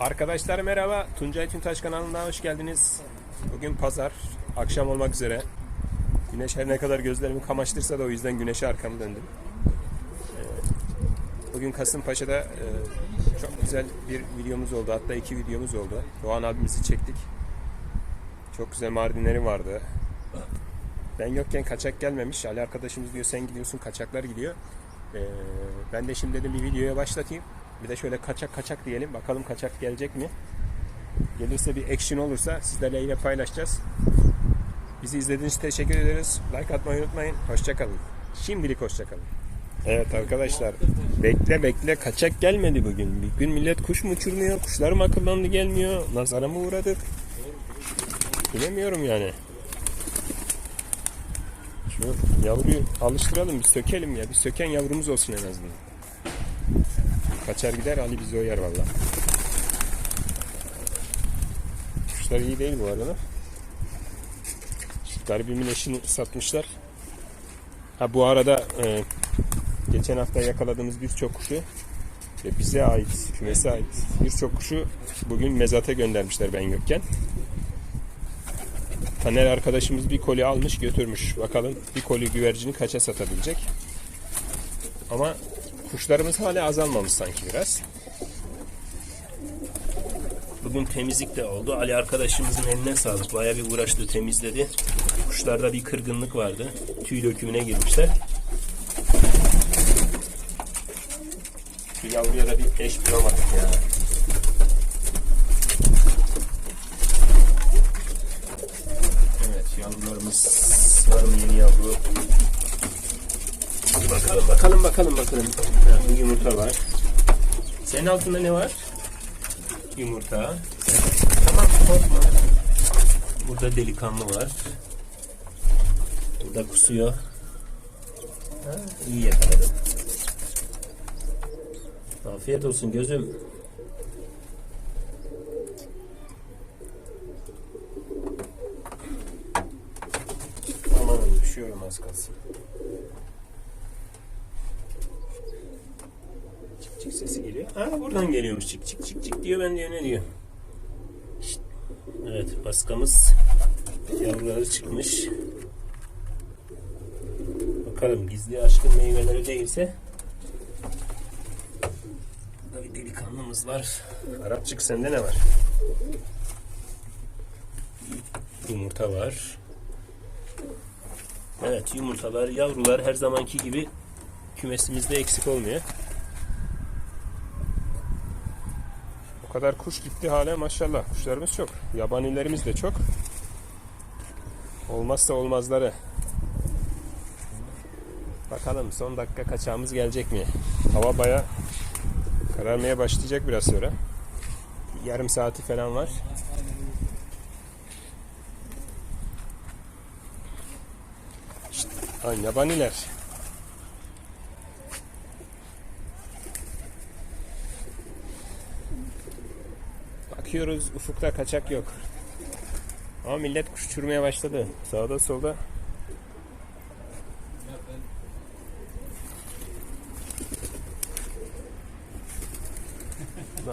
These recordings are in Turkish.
Arkadaşlar merhaba. Tuncay Tüntaş kanalına hoş geldiniz. Bugün pazar. Akşam olmak üzere. Güneş her ne kadar gözlerimi kamaştırsa da o yüzden güneşe arkamı döndüm. Ee, Bugün Kasımpaşa'da e, çok güzel bir videomuz oldu. Hatta iki videomuz oldu. Doğan abimizi çektik. Çok güzel Mardinleri vardı. Ben yokken kaçak gelmemiş. Ali arkadaşımız diyor sen gidiyorsun kaçaklar gidiyor. Ee, ben de şimdi dedim bir videoya başlatayım. Bir de şöyle kaçak kaçak diyelim. Bakalım kaçak gelecek mi? Gelirse bir action olursa sizlerle yine paylaşacağız. Bizi izlediğiniz için teşekkür ederiz. Like atmayı unutmayın. Hoşçakalın. Şimdilik hoşçakalın. Evet arkadaşlar. Bekle bekle kaçak gelmedi bugün. Bir gün millet kuş mu uçurmuyor? Kuşlar mı akıllandı gelmiyor? Nazara mı uğradık? Bilemiyorum yani. Şu yavruyu alıştıralım bir sökelim ya. Bir söken yavrumuz olsun en azından. Kaçar gider Ali bizi oyar valla. Kuşlar iyi değil bu arada. Garibimin eşini satmışlar. Ha bu arada e, geçen hafta yakaladığımız birçok kuşu ve bize ait, kümese ait birçok kuşu bugün mezata göndermişler ben yokken. Taner arkadaşımız bir koli almış götürmüş. Bakalım bir koli güvercini kaça satabilecek. Ama kuşlarımız hala azalmamış sanki biraz. Bugün temizlik de oldu. Ali arkadaşımızın eline sağlık. Bayağı bir uğraştı temizledi. Kuşlarda bir kırgınlık vardı. Tüy dökümüne girmişler. Şu yavruya da bir eş bulamadık ya. Evet yavrularımız var mı yeni yavru? Bakalım bakalım bakalım bakalım. Ha, bir yumurta var. Senin altında ne var? Yumurta. Tamam korkma. Burada delikanlı var. Burada kusuyor. Ha, iyi yakaladım. Afiyet olsun gözüm. Düşüyorum az kalsın. Çık çık sesi geliyor. Ha buradan geliyormuş çık çık çık çık diyor ben diyor ne diyor. Evet baskamız yavruları çıkmış. Bakalım gizli aşkın meyveleri değilse Burada bir delikanlımız var. Arapçık sende ne var? Yumurta var. Evet yumurtalar, yavrular her zamanki gibi kümesimizde eksik olmuyor. O kadar kuş gitti hala maşallah. Kuşlarımız çok. Yabanilerimiz de çok. Olmazsa olmazları. Bakalım son dakika kaçağımız gelecek mi? Hava baya kararmaya başlayacak biraz sonra. Yarım saati falan var. Ha, yabaniler. Bakıyoruz ufukta kaçak yok. Ama millet kuş uçurmaya başladı. Sağda solda.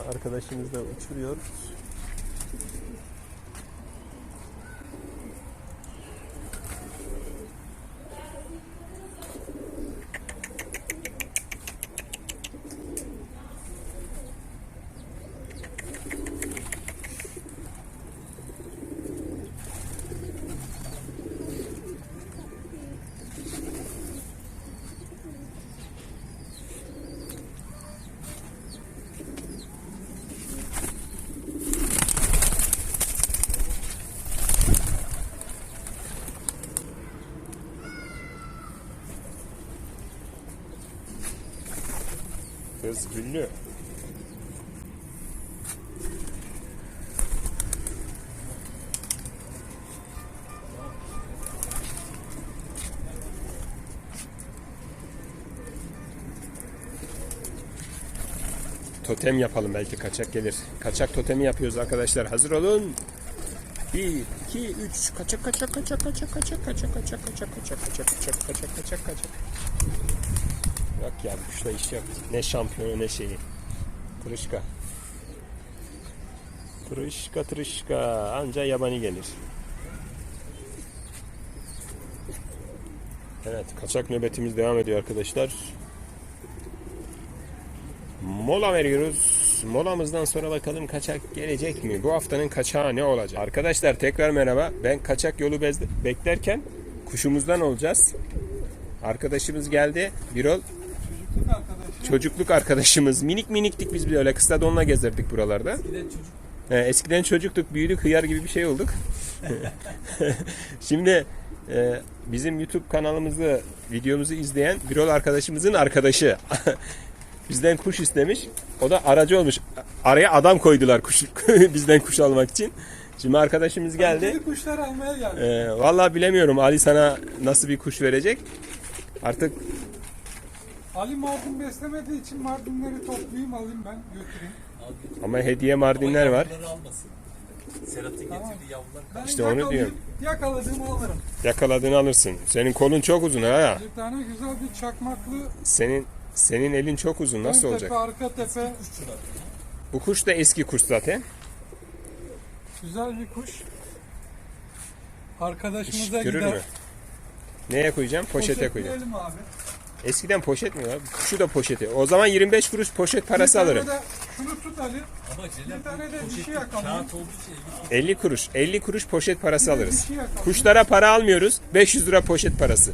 Arkadaşımız da uçuruyor. Kız güllü. Totem yapalım belki kaçak gelir. Kaçak totemi yapıyoruz arkadaşlar. Hazır olun. 1, 2, 3. Kaçak kaçak kaçak kaçak kaçak kaçak kaçak kaçak kaçak kaçak kaçak kaçak kaçak kaçak. Yok ya bu kuşla iş yok. Ne şampiyonu ne şeyi. Tırışka. Tırışka tırışka. Anca yabani gelir. Evet kaçak nöbetimiz devam ediyor arkadaşlar. Mola veriyoruz. Molamızdan sonra bakalım kaçak gelecek mi? Bu haftanın kaçağı ne olacak? Arkadaşlar tekrar merhaba. Ben kaçak yolu beklerken kuşumuzdan olacağız. Arkadaşımız geldi. Birol Çocukluk arkadaşı. çocukluk arkadaşımız. Minik miniktik biz böyle kısa donla gezerdik buralarda. Eskiden çocuk He, eskiden çocuktuk, büyüdük, hıyar gibi bir şey olduk. Şimdi e, bizim YouTube kanalımızı, videomuzu izleyen Birol arkadaşımızın arkadaşı. Bizden kuş istemiş. O da aracı olmuş. Araya adam koydular kuş, bizden kuş almak için. Şimdi arkadaşımız geldi. Kaliteli kuşlar almaya geldi. E, vallahi bilemiyorum Ali sana nasıl bir kuş verecek. Artık Ali Mardin beslemediği için Mardinleri toplayayım alayım ben götüreyim. ama hediye mardinler var. Yavruları almasın. Serhat'ın Tamam. getirdiği yavrular Ben İşte onu yakalayayım, diyorum. Yakaladığımı alırım. Yakaladığını alırsın. Senin kolun çok uzun ha. Bir tane güzel bir çakmaklı Senin senin elin çok uzun. Nasıl ön olacak? tepe arka tepe kuşçular. Bu kuş da eski kuş zaten. güzel bir kuş. Arkadaşımıza İş gider. görür mü? Neye koyacağım? Poşete koyacağım. Poşetleyelim abi. Eskiden poşet mi var? Şu da poşeti. O zaman 25 kuruş poşet parası Bir tane alırım. de şunu tut Ali. Ama Celal Bir tane de dişi kağıt olduğu için 50 kuruş. 50 kuruş poşet parası alırız. dişi yakalayın. Kuşlara para almıyoruz. 500 lira poşet parası.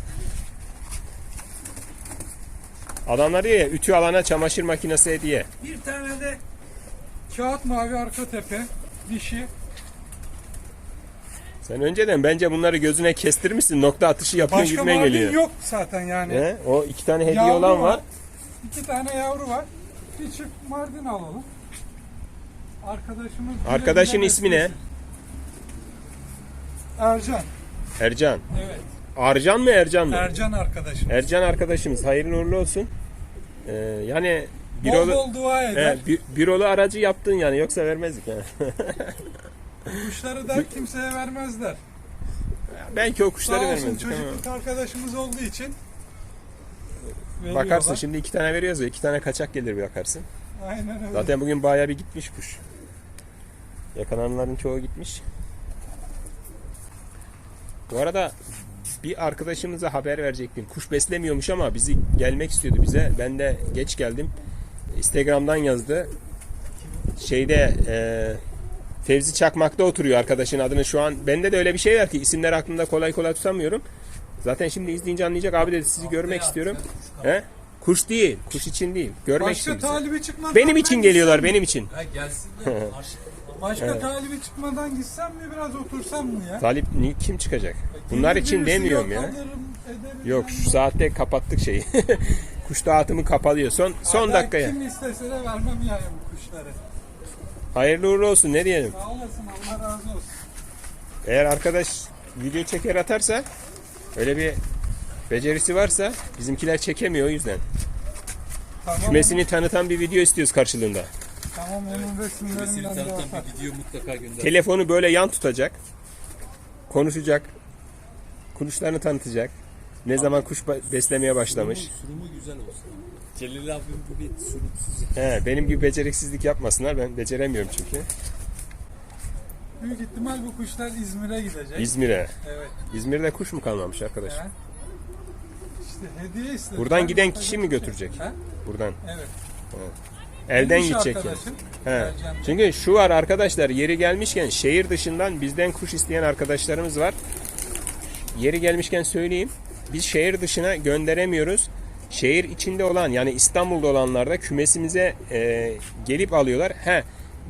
Adamlar diyor ya ütü alana çamaşır makinesi hediye. Bir tane de kağıt mavi arka tepe dişi. Sen önceden bence bunları gözüne kestirmişsin. Nokta atışı yapıyor Başka gibime Mardin geliyor. yok zaten yani. He? O iki tane hediye Yavru olan var. İki tane yavru var. Bir çift Mardin alalım. Arkadaşımız Arkadaşın ismi ne? Ercan. Ercan. Evet. Arcan mı Ercan mı? Ercan arkadaşım. Ercan arkadaşımız hayırlı uğurlu olsun. Ee, yani bir bol bol dua eder. He, bir, bir olu aracı yaptın yani yoksa vermezdik. Yani. Kuşları da kimseye vermezler. Belki o kuşları Sağ olsun vermezdik çocukluk arkadaşımız olduğu için Bakarsın veriyorlar. şimdi iki tane veriyoruz ya iki tane kaçak gelir bir bakarsın. Aynen öyle. Zaten bugün bayağı bir gitmiş kuş. Yakalananların çoğu gitmiş. Bu arada bir arkadaşımıza haber verecektim. Kuş beslemiyormuş ama bizi gelmek istiyordu bize. Ben de geç geldim. Instagram'dan yazdı. Şeyde e, Fevzi Çakmak'ta oturuyor arkadaşın adını şu an. Bende de öyle bir şey var ki isimler aklımda kolay kolay tutamıyorum. Zaten şimdi izleyince anlayacak. Abi dedi sizi görmek istiyorum. He? Kuş değil. Kuş için değil. Görmek Başka bizi. talibi çıkmadan Benim ben için geliyorlar benim için. Ha gelsin aşık. Başka talibi çıkmadan gitsem mi biraz otursam mı ya? Talip ni- kim çıkacak? Bunlar Gelir için demiyorum ya. alırım, Yok şu saatte kapattık şeyi. Kuş dağıtımı kapalıyor. Son son Ben dakikaya. Kim istese de vermem yani bu kuşları. Hayırlı uğurlu olsun ne diyelim. Sağ olasın Allah razı olsun. Eğer arkadaş video çeker atarsa öyle bir becerisi varsa bizimkiler çekemiyor o yüzden. Tamam, Kümesini tanıtan bir video istiyoruz karşılığında. Tamam onun Kümesini resimlerinden de tanıtan bir video mutlaka gönder. Telefonu böyle yan tutacak. Konuşacak. Kuşlarını tanıtacak. Ne zaman kuş beslemeye başlamış. Sunumu, sunumu güzel olsun. Celal abim gibi surupsuz. He, benim gibi beceriksizlik yapmasınlar. Ben beceremiyorum çünkü. Büyük ihtimal bu kuşlar İzmir'e gidecek. İzmir'e. evet. İzmir'de kuş mu kalmamış arkadaş? Ya. İşte hediye istedim. Buradan Ben giden kişi mi götürecek? Ha? Buradan. Evet. Elden İş gidecek yani. He. Çünkü şu var arkadaşlar yeri gelmişken şehir dışından bizden kuş isteyen arkadaşlarımız var. Yeri gelmişken söyleyeyim. Biz şehir dışına gönderemiyoruz. Şehir içinde olan yani İstanbul'da olanlar da kümesimize e, gelip alıyorlar. He,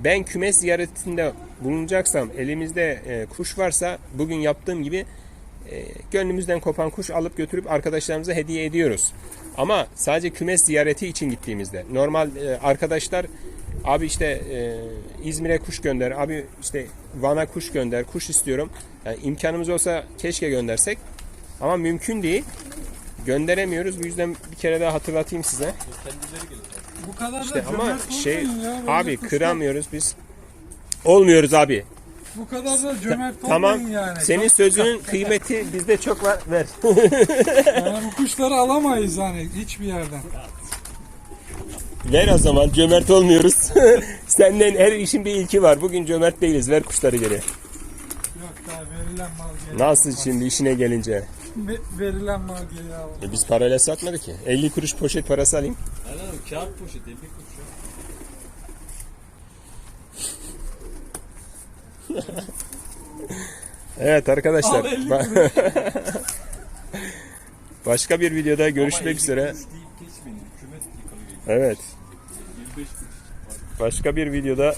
ben kümes ziyaretinde bulunacaksam elimizde e, kuş varsa bugün yaptığım gibi e, gönlümüzden kopan kuş alıp götürüp arkadaşlarımıza hediye ediyoruz. Ama sadece kümes ziyareti için gittiğimizde normal e, arkadaşlar abi işte e, İzmir'e kuş gönder, abi işte Van'a kuş gönder, kuş istiyorum. Yani imkanımız olsa keşke göndersek ama mümkün değil. Gönderemiyoruz. Bu yüzden bir kere daha hatırlatayım size. Bu kadar İşte da ama cömert şey olmayın ya, böyle abi kuşlar- kıramıyoruz biz. Olmuyoruz abi. Bu kadar da cömert Tamam. olmayın yani. Senin sözünün kıymeti bizde çok var. Ver. Yani bu kuşları alamayız hani hiçbir yerden. Ver o zaman. Cömert olmuyoruz. Senden her işin bir ilki var. Bugün cömert değiliz. Ver kuşları geri. Yok daha verilen mal geri Nasıl şimdi işine gelince? Ve- verilen geri al. E biz parayla satmadık ki. 50 kuruş poşet parası alayım. Aynen abi kağıt poşet 50 kuruş. Evet arkadaşlar. Al 50 ba- Başka bir videoda görüşmek 50 üzere. deyip geçmeyin. Evet. 25 kuruş. Başka bir videoda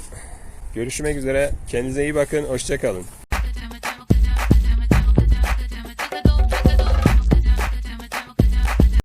görüşmek üzere. Kendinize iyi bakın. Hoşçakalın.